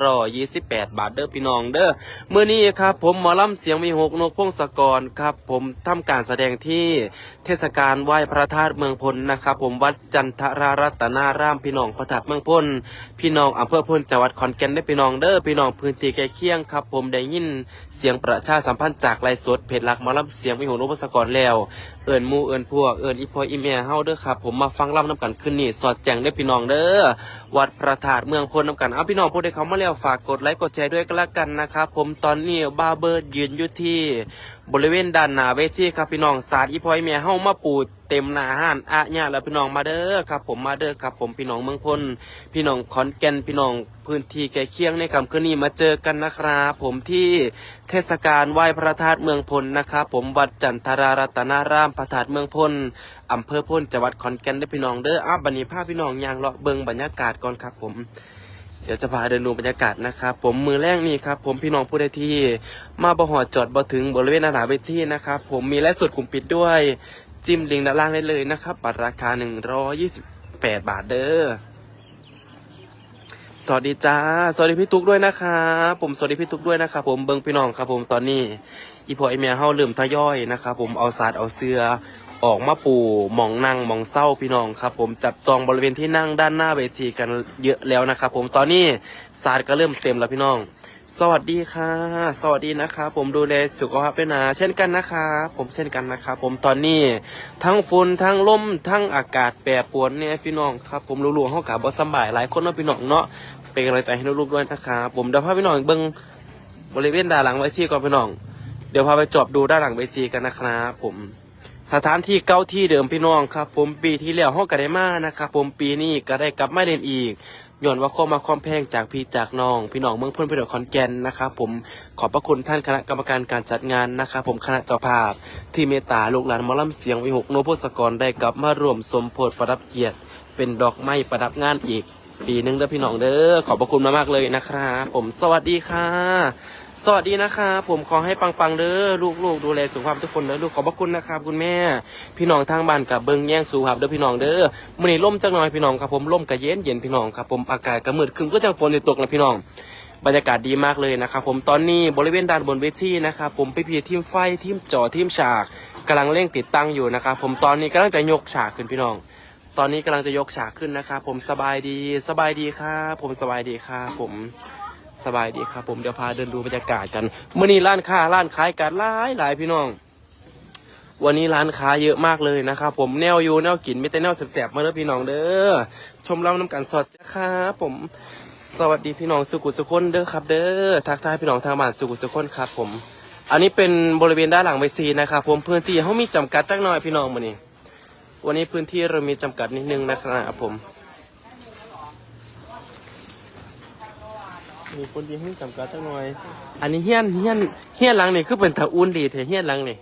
128บแปดบาทเด้อพี่น้องเด้อมื้อนี้ครับผมหมอลำเสียงมีหกนกพงศกรครับ ผมทำการแสดงที่เทศกาลไหว้พระธาตุเมืองพลนะครับ ผมวัดจันทรารัตนารามพี่น้องพระธาตุเมืองพลพี่น้องอำเภอพลจังหวัดขอนแก่นได้พี่น้องเด้อพี่น้องพื้นที่ใกล้เคียงครับ ผมได้ยินเสียงประชาสัมพันธ์จากไลฟ์สดเพจหลักหมอลำเสียงมีหกนกพงศกรแล้วเอิญมูเอิญพวกเอิญอีพออีเมียเฮาเด้อครับผมมาฟังล่ำน้ำกันขึ้นนี่สอดแจงได้พี่น้องเด้อวัดพระธาตุเมืองพลน้ำกันเอาพี่น้องผู้ใดเขามาแล้วฝากกดไลค์กดแชร์ด้วยก็แล้วกันนะครับผมตอนนี้บาเบิร์ดยืนอยู่ที่บริเวณด้านหน้าเวทีครับพี่น้องสาดอีพออีเมียเฮ้ามาปูเต็มหน้าห้านอะเนี่ยแล้วพี่น้องมาเด้อครับ ผมมาเด้อครับ ผมพี่น้องเมืองพลพี่น้องขอนแก่นพี่น้องพื้นที่ใกล้เคียงในคำคืนนี้มาเจอกันนะครับผมที่เทศกาลไหว้พระธาตุเมืองพลนะครับผมวัดจันทรารัตนารามพระธาตุเมืองพลอำเภอพลจังหวัดขอนแก่นได้พี่น้องเด้ออ้าบันนี้พาพี่น้องยางเลาะเบิงบรรยากาศก่อนครับผม เดี๋ยวจะพาเดินดูบรรยากาศนะครับ ผมมือแรกนี่ครับ ผมพี่น้องผู้ใดที่ มาบ่หอดจอดบ่ถึงบริเวณอาณาเวทีนะครับ ผมมีและสุดกลุ่มปิดด้วย จิ้มลิงก์ด้านล่างได้เลยนะครับบัตรราคา 128 บาทเด้อสวัสดีจ้า สวัสดีพี่ตุ๊กด้วยนะครับผมสวัสดีพี่ตุ๊กด้วยนะครับผมเบิงพี่น้องครับผมตอนนี้ อีพอไอเมียเฮาลืมทยอยนะครับผมเอาศาสตร์เอาเสื้อ ออกมาปูหมองนั่งมองเศร้าพี่น้องครับ ผมจับจองบริเวณที่นั่งด้านหน้าเวทีกันเยอะแล้วนะครับผมตอนนี้ศาสตร์ก็เริ่มเต็มแล้วพี่น้อง สวัสดีค่ะ สวัสดีนะครับผมดูแลสุขภาพด้วยนะ เช่นกันนะครับผมเช่นกันนะครับผมตอนนี้ทั้งฝุ่นทั้งลมทั้งอากาศแปรปรวนเนี่ยพี่น้องครับ ผมรู้ๆเฮากับ่สบายหลายคนเนาะพี่น้องเนาะเป็นกำลังใจให้ลูกๆด้วยนะครับผมเดี๋ยวพาพี่น้องเบิ่งบริเวณด้านหลังไวทีก่อนพี่น้องเดี๋ยวพาไปจอบดูด้านหลังเวทีกันนะครับผม สถานที่เก้าที่เดิมพี่น้องครับ ผมปีที่แล้วห้องก็ได้มานะครับผมปีนี้ก็ได้กลับมาเล่นอีกย้อนว่าข้อมาความแพงจากพี่จากน้อง พี่น้องเมืองพ้นพี่น้องขอนแกนนะครับผมขอบพระคุณท่านคณะกรรมการการจัดงานนะครับผมคณะเจ้าภาพ ที่เมตตาลูกหลานมอลำเสียงวิหกโนโพสกรได้กลับมาร่วมสมโพธิประดับเกียรติ เป็นดอกไม้ประดับงานอีก ปีหนึงเด้อพี่น้องเด้อขอบพระคุณมากๆเลยนะครับ ผมสวัสดีค่ะ สวัสดีนะครับผมขอให้ปังๆเด้อลูกๆ ดูแลสุขภาพทุกคนเด้อลูกขอบพระคุณนะครับคุณแม่ พี่น้องทางบ้านกับเบิ้งแย่งสุขภาพเด้อพี่น้องเด้อมื้อนี้ล่มจักหน่อยพี่น้องครับผมล่มกะเย็นเย็นพี่น้องครับผมอากาศก็มืดครึ้มก็จังฝนสิตกนะพี่น้อง บรรยากาศดีมากเลยนะครับผมตอนนี้บริเวณด้านบนเวทีนะครับผมพี่ๆทีมไฟทีมจอทีมฉากกำลังเร่งติดตั้งอยู่นะครับผมตอนนี้กำลังจะยกฉากขึ้นพี่น้อง ตอนนี้กำลังจะยกฉากขึ้นนะครับผมสบายดีสบายดีครับผมสบายดีครับผม สบายดีครับผมเดี๋ยวพาเดินดูบรรยากาศกันเมื่อนี้ร้านค้าร้านขายกันหลายหลายพี่น้อง วันนี้ร้านค้าเยอะมากเลยนะครับผมแนวอยู่แนวกินไม่แต่แนวแสบๆมาเด้อพี่น้องเด้อชมเราน้ำกันสดจ้ะครับผมสวัสดีพี่น้องสุกุสุคนเด้อครับ เด้อทักทายพี่น้องทางบ้านสุกุสุคนครับผม อันนี้เป็นบริเวณด้านหลังเวทีนะครับผมพื้นที่เขามีจำกัดจักหน่อยพี่น้องมื้อนี้ วันนี้พื้นที่เรามีจำกัดนิดนึงนะครับผม มีพื้นที่ให้จำกัดจักหน่อย อันนี้เฮี้ยนเฮี้ยนเฮี้ยนหลังนี่คือเป็นตะอุ่นดีแต่เฮี้ยนหลังนี่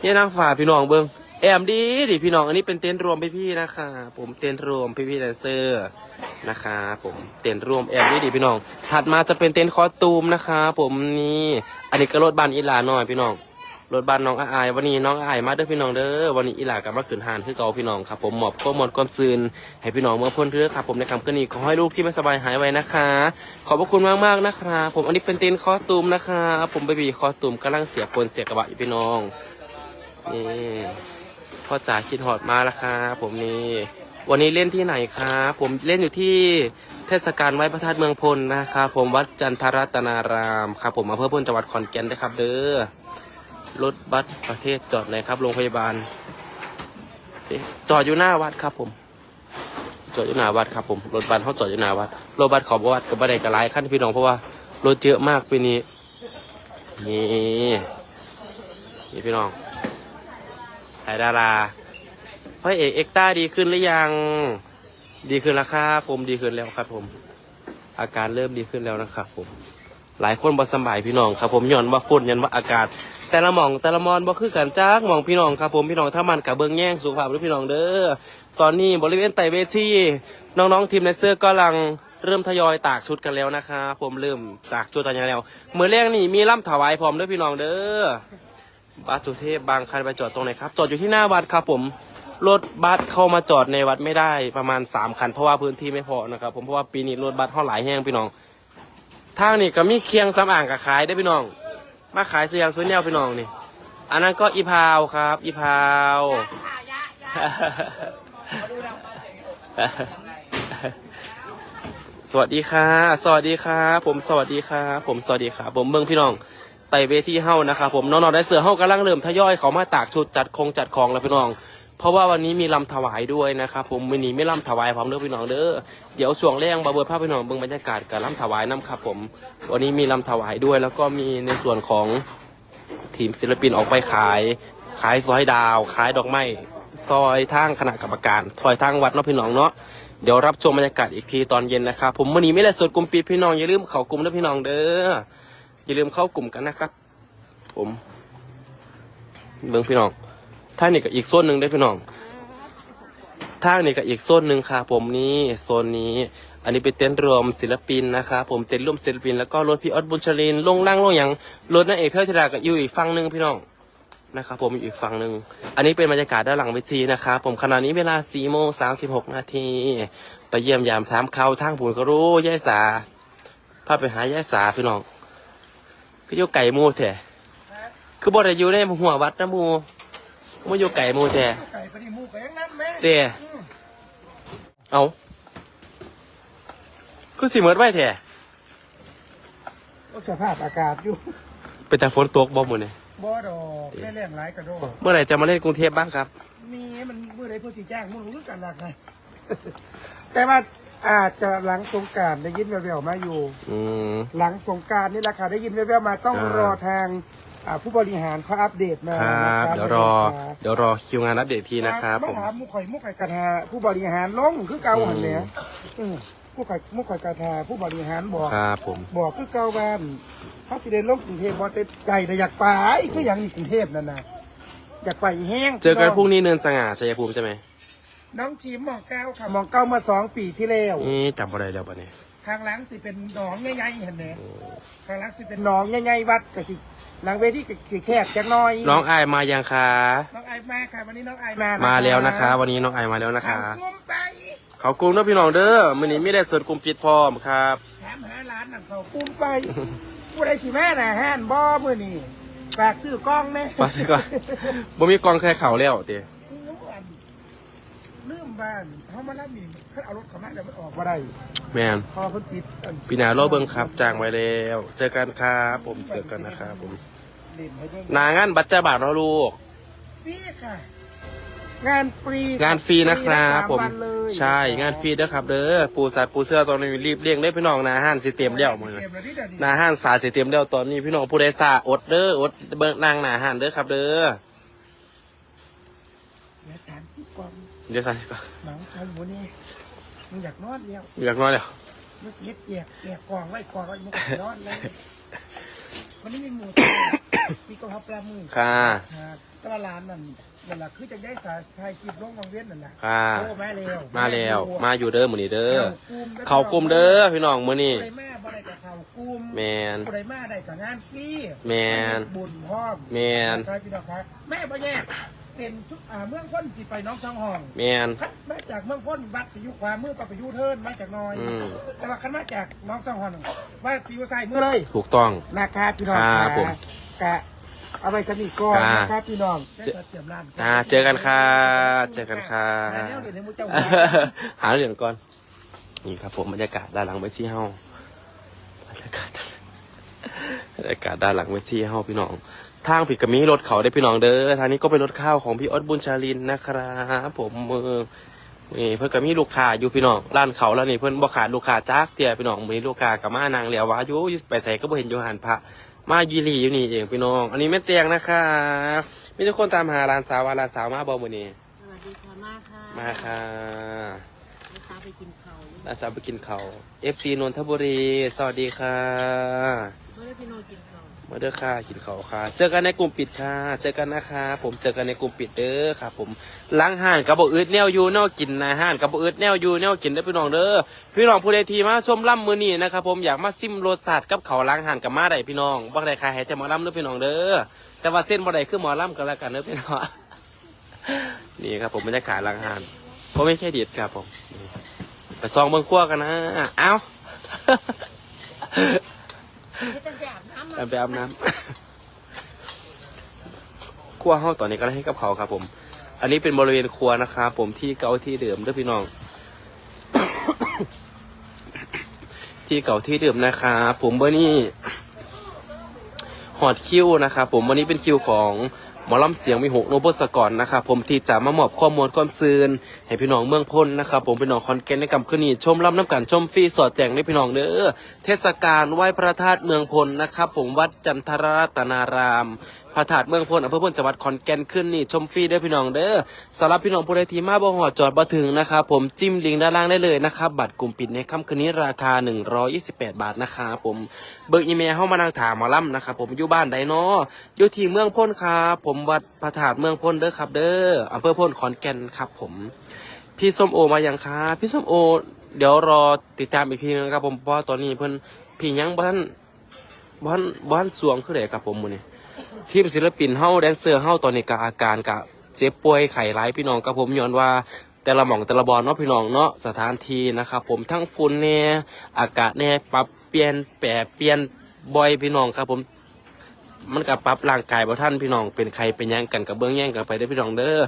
เฮี้ยนนางฝ่าพี่น้องเบิ้งแอมดีดิพี่น้องอันนี้เป็นเต็นท์รวมพี่ๆนะคะ ผมเต็นท์รวมพี่ๆแดนเซอร์นะคะผมเต็นท์รวมแอมดีดิพี่น้องถัดมาจะเป็นเต็นท์คอสตูมนะคะ ผมนี่อันนี้ก็รถบันอีลาหน่อยพี่น้อง รถบัสน้องอาอาย วันนี้น้องอาอายมาเด้อพี่น้องเด้อวันนี้อีหลากับมาขืนหานคือเก่าพี่น้องครับผมหมอบก็หมดความซืนให้พี่น้องเมื่อพ้นเรือครับผมในคำคืนนี้ขอให้ลูกที่ไม่สบายหายไวนะคะ ขอบพระคุณมากมากนะครับผมอันนี้เป็นเต็นท์คอตูมนะคะ ผมเบบีคอตูมกำลังเสียปนเสียกระบะอยู่พี่น้องนี่พ่อจ๋าคิดหอดมาแล้วครับผมนี่วันนี้เล่นที่ไหนครับผมเล่นอยู่ที่เทศกาลไหว้พระธาตุเมืองพลนะครับผมวัดจันทรัตนารามครับผมอำเภอพลจังหวัดขอนแก่นนะครับเด้อ รถบัสประเทศจอดไหนครับ โรงพยาบาลเอ๊ะจอดอยู่หน้าวัดครับผม จอดอยู่หน้าวัดครับผม รถบัสเขาจอดอยู่หน้าวัด รถบัสขอบวัดกับบันไดกระไรขั้นพี่น้องเพราะว่ารถเยอะมากปีนี้ นี่นี่พี่น้องไายดาราพระเอกเอ็กต้าดีขึ้นหรือยัง ดีขึ้นแล้วครับผมดีขึ้นแล้วครับผม อาการเริ่มดีขึ้นแล้วนะครับผม หลายคนบ่สบายพี่น้องครับผมย้อนว่าฝุ่นย้อนว่าอากาศ แต่ละหมองแต่ละมอนบ่คือกันจ้ากหมองพี่น้องครับผมพี่น้องถ้ามันกับเบิงแย่งสุขภาพหรือพี่น้องเด้อตอนนี้บริเวณไต่เวทีน้องๆทีมในเสื้อกำลังเริ่มทยอยตากชุดกันแล้วนะครับผมเริ่มตากชุดตอนนี้แล้วเมื่อแรกนี่มีล่ำถวายพร้อมด้วยพี่น้องเด้อบัสสุเทพบางคันไปจอดตรงไหนครับจอดอยู่ที่หน้าวัดครับผมรถบัสเข้ามาจอดในวัดไม่ได้ประมาณสามคันเพราะว่าพื้นที่ไม่พอนะครับผมเพราะว่าปีนี้รถบัสเท่าหลายแห้งพี่น้องทางนี่ก็มีเคียงสำอ่างกับขายได้พี่น้อง มาขายสุยางสุยแนวพี่น้องนี่ อันนั้นก็อีพาวครับ อีพาว สวัสดีค่ะ สวัสดีค่ะ ผมสวัสดีค่ะ ผมสวัสดีค่ะ ผมเมืองพี่น้องไต่เวทีเฮ้านะครับผมน้องๆได้เสือเฮ้ากำลังเริ่มทยอยเขามาตากชุดจัดคงจัดของแล้วพี่น้อง เพราะว่าวันนี้มีลำถวายด้วยนะครับผมวันนี้ไม่ลำถวายพร้อมเด้อพี่น้องเด้อเดี๋ยวช่วงแรกบาเบิร์ภาพพี่น้องเบิ่งบรรยากาศกับลำถวายน้ำครับผม วันนี้มีลำถวายด้วย แล้วก็มีในส่วนของทีมศิลปินออกไปขาย ขายซอยดาว ขายดอกไม้ซอยทางคณะกรรมการถอยทางวัดเนาะพี่น้องเนาะเดี๋ยวรับชมบรรยากาศอีกทีตอนเย็นนะครับผมวันนี้ไม่ได้สดกลุ่มปิดพี่น้องอย่าลืมเข้ากลุ่มนะพี่น้องเด้ออย่าลืมเข้ากลุ่มกันนะครับ ผมเบิ่งพี่น้อง ท่างนี่ก็อีกโซนหนึ่งได้พี่น้องทางนี่ก็อีกโซนหนึ่งค่ะ ผมนี่โซนนี้ อันนี้เป็นเต็นท์รวมศิลปินนะคะผมเต็นท์รวมศิลปิน แล้วก็รถพี่ออดบุญชลินลงล่างลงอย่างรถนางเอกเพียวธิดาก็อยู่อีกฝั่งหนึ่งพี่น้องนะครับผมอยู่อีกฝั่งหนึ่ง อันนี้เป็นบรรยากาศด้านหลังเวทีนะครับผมขณะนี้เวลา4โมง36 นาที ไปเยี่ยมยามถามเขาทางผูนก็รู้ยายสาพาไปหายายสาพี่น้อง พี่โยไก่มูแท้คือบ่ได้อยู่ในหัววัดนะห มูหมูโยไก่หมูแท้ไก่ปนีหมูแข็งน้ำแม่เด้เอาคือสิเหมือนไว้แท้ก็สภาพอากาศอยู่เป็นแต่ฝนตกบ่หมดเลยบ่ดอกแค่แรงหลายกระโดดเมื่อไหร่จะมาเล่นกรุงเทพบ้างครับ มีมันเมื่อไรเพื่อสีแจ้งมึงรู้กันหลักไงแต่ว่าอาจจะหลังสงกรารได้ยินแว่วๆมาอยู่อืมหลังสงกรารนี่แหละค่ะได้ยินแว่วๆมาต้องอ่ารอทาง อ่าผู้บริหารเขาอัปเดตมาครับ นะเดี๋ยวรอ เดี๋ยวรอคิวงานอัปเดตทีนะครับมาผมถามมุกข่อยมุกข่อยกระทาผู้บริหารลงคือเก่าหันแหละอืมมุกข่อยมุกข่อยกระทาผู้บริหารบอก ครับผม บอกคือเก่าบ้านเขาสิเดนลงกรุงเทพบ่แต่ใจแต่อยากไปคืออย่างนี้กรุงเทพนั่นน่ะอยากไปแห้งเจอกันพรุ่งนี้เนินสง่าชัยภูมิใช่ไหมน้องจีมหมองเก้าค่ะหมองเก้ามาสองปีที่แล้ว นี่จำอะไรแล้วปะเนี่ยทางหลังสิเป็นหนองใหญ่ๆเห็นไหมทางหลังสิเป็นหนองใหญ่ๆวัดกับสิ หลังเวทีกับสิแคบจักหน้อยน้องอายมายังคะน้องไอมาค่ะวันนี้น้องไอมามามาแล้วนะคะ วันนี้น้องอายมาแล้วนะคะเอากุ้มไปเขากรุงนะพี่น้องเด้อมื้อนี้ไม่ได้สดกลุ่มปิดพร้อมครับ ถามหาร้านนั่นเขากุ้มไปผู้ใดสิแม่น่ะห้านบ่มื้อนี้ฝากซื้อกล้องแน่ฟังสิก่อนบ่มีกองแค่เข่าแล้วเตลืมบ้านเขามาแล้วมีเขาเอารถเขามาเดี๋ยวมันออกมาได้แมนพอเพิ่นปิดอัน ปีหนาโรเบิงครับจ้างไว้แล้ว เจอกันครับผมเจอกันนะครับผม เล่นให้เบิ่งนางานบัตรเจ้าบาทเนาะลูก ฟรีค่ะ งานฟรีงานฟรีนะครับสาผมวันเลยใช่งานฟรีเด้อครับเด้อปูสัตว์ปูเสื้อตอนนี้รีบเลี้ยงได้อพี่น้องนาห้านสิเต็มแล้วมื้อเกมแล้วนี่เดี๋ยวนี้นาห้านสาสิเต็มแล้วตอนนี้พี่น้องผู้ใดซาอดเด้ออดเบิ่งนางหนาห้านเด้อครับเด้อเหลือสามสิบกล่องเดี๋ยวสั่นก่อนหนังชายหมูนี่มึงอยากนอนแล้วอยากนอนแล้วเมื่อกี้แจกแจกกล่องไว้กล่องไว้มึงอยากนอนเลยวันนี้มีหมู มีกะเพราปลาหมึกค่ะ ครับตลาดร้านนั่นนั่นแหละคือจะย้ายสายไทยกิบลงวังเวียนนั่นแหละค่ะ โอ้มาแล้วมาแล้ว มาอยู่เด้อมื้อนี้เด้อเขาเขากลุ่มเด้อพี่น้องมื้อนี้ ผู้ใดมาบ่ได้กับเขากลุ่มแมนผู้ใดมาได้กับงานฟรีแม่นบุญพร้อมแม่นครับพี่น้องครับแม่บ่แยกเซ็นชุดอ่าเมืองพ้นสิไปน้องสองห้อง แมนคันมาจากเมืองพ้นวัดสิอยู่ขวามือก็ไปยูเทิร์นมาจากน้อย อืม แต่ว่าคันมาจากน้องสองห้องว่าสิอยู่ใส่มือเลย ถูกต้อง นะครับพี่น้องครับผม กะเอาไปสนิทก่อนจ้านะครับพี่น้องเจอเตรียมร้านจ้าเจอกันค่ะ เจอกันค่ะหาแนวเดี๋ยวนี้มูเจ้าหาเหรียญก่อนนี่ครับผมบรรยากาศด้านหลังเวทีเฮาบรรยากาศบรรยากาศด้านหลังเวทีเฮาพี่น้อง ทางผิดกับมีรถเขาได้อพี่น้องเด้อทางนี้ก็เป็นรถข้าวของพี่ออดบุญชาลินนะครับผมมือนี่เพิ่นก็มีลูกค้าอยู่พี่น้องร้านเขาแล้วนี่เพิ่นบ่ขาดลูกค้าจักเตียพี่น้องมื้อนี้ลูกค้าก็มานางแล้วว่าอยู่ไปใส่ก็บ่เห็นอยู่หันพระ มายีหลีอยู่นี่เองพี่น้อง อันนี้แม่เตียงนะครับมีทุกคนตามหาร้านสาวว่าร้านสาวมาบ่มื้อนี้สวัสดีค่ะมากค่ะมาค่ะลูกสาวไปกินเขาวร้านสาวไปกินเขาว FC นนทบุรี สวัสดีค่ะ ไม่ได้พี่โนกิน เด้อค่ะกินเขาวค่ะ เจอกันในกลุ่มปิดค่ะ เจอกันนะคะ ผมเจอกันในกลุ่มปิดเด้อค่ะ ผมล้างห่านกับบ่อึดแนวอยู่แนวกินนะห่านกับบ่อึดแนวอยู่แนวกินเด้พี่น้องเด้อพี่น้องผู้ใดทีมาชมล่ำมือนี้นะครับผมอยากมาซิมรสชาติกับเขาล้างห่านกับมาได้พี่น้องบ่ได้ขายให้แต่หมอลำเด้อพี่น้องเด้อแต่ว่าเส้นบ่ได้คือหมอล่ำก็แล้วกันเด้อพี่น้องนี่ครับผมบรรยากาศล้างห่านเพราะไม่ใช่เดิดครับผมไปซองเบิ่งขั้วกันนะเอ้าเอา ไปอาบน้ำครัวห้องตอนนี้ก็ให้กับเขาครับ ผม อันนี้เป็นบริเวณครัวนะครับผมที่เก่าที่เดิมด้วยพี่น้อง ที่เก่าที่เดิมนะครับผมเบอร์นี่หอดคิวนะครับผมวันนี้เป็นคิวของ หมอลำเสียงมีหกโนบสกรนะครับผมที่จะมามอบข้อมูลความซื่นให้พี่น้องเมืองพ้นนะครับผมพี่น้องคอนเกนในกำคืนนี้ชมลำน้ำกันชมฟรีสอดแจงในพี่น้องเด้อเทศกาลไหว้พระธาตุเมืองพลนะครับผมวัดจันทรรัตนารามพระธาตุเมืองพลอำเภอพลจังหวัดขอนแก่นขึ้นนี่ชมฟรีด้อพี่น้องเด้อสำหรับพี่น้องผู้ใดที่มาบ่หอดจอดบ่ถึงนะครับผมจิ้มลิงก์ด้านล่างได้เลยนะครับบัตรกลุ่มปิดในค่ำคืนนี้ราคา 128 บาทนะครับผมเบิกอีเมลเข้ามานั่งถามหมอลำนะครับผมอยู่บ้านใดเนาะอยู่ที่เมืองพลครับผมวัดพระธาตุเมืองพลเด้อครับ เด้ออำเภอพลขอนแก่นครับผมพี่ส้มโอมาอยังครับพี่ส้มโอ เดี๋ยวรอติดตามอีกทีนึงครับผมเพราะตอนนี้เพิ่นพี่ยังบ้านบ้านบ้านสวงคือไดครับผมมื้อนี้ ทีมศิลปินเฮาแดนเซอร์เฮาตอนนี้กับอาการกับเจ็บป่วยไข้ร้ายพี่น้องกับผมย้อนว่าแต่ละหม่องแต่ละบอลเนาะพี่น้องเนาะสถานที่นะครับผมทั้งฝุ่นเนี่ยอากาศเนี่ยปรับเปลี่ยนแปรเปลี่ยนบ่อยพี่น้องครับผม มันกับปรับร่างกายบ่ท่านพี่น้องเป็นใครเป็นยังกันกับเบื้องแย่งกันไปเด้พี่น้องเด้อ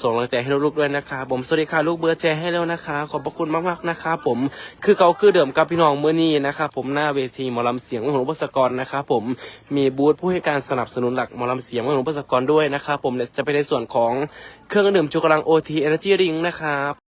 ส่งกำลังใจให้ลูกๆด้วยนะครับผมสวัสดีค่ะลูกเบอร์แชร์ให้แล้วนะคะ ขอบพระคุณมากๆนะครับผมคือเก่าคือเดิมกับพี่น้องเมื่อนี้นะครับผมหน้าเวทีหมอลำเสียงของหลวงพ่อสกรนะครับผมมีบูธผู้ให้การสนับสนุนหลักหมอลำเสียงของหลวงพ่อสกรด้วยนะครับผมจะเป็นในส่วนของเครื่องดื่มชูกำลังโอทีเอเนจีริงนะครับ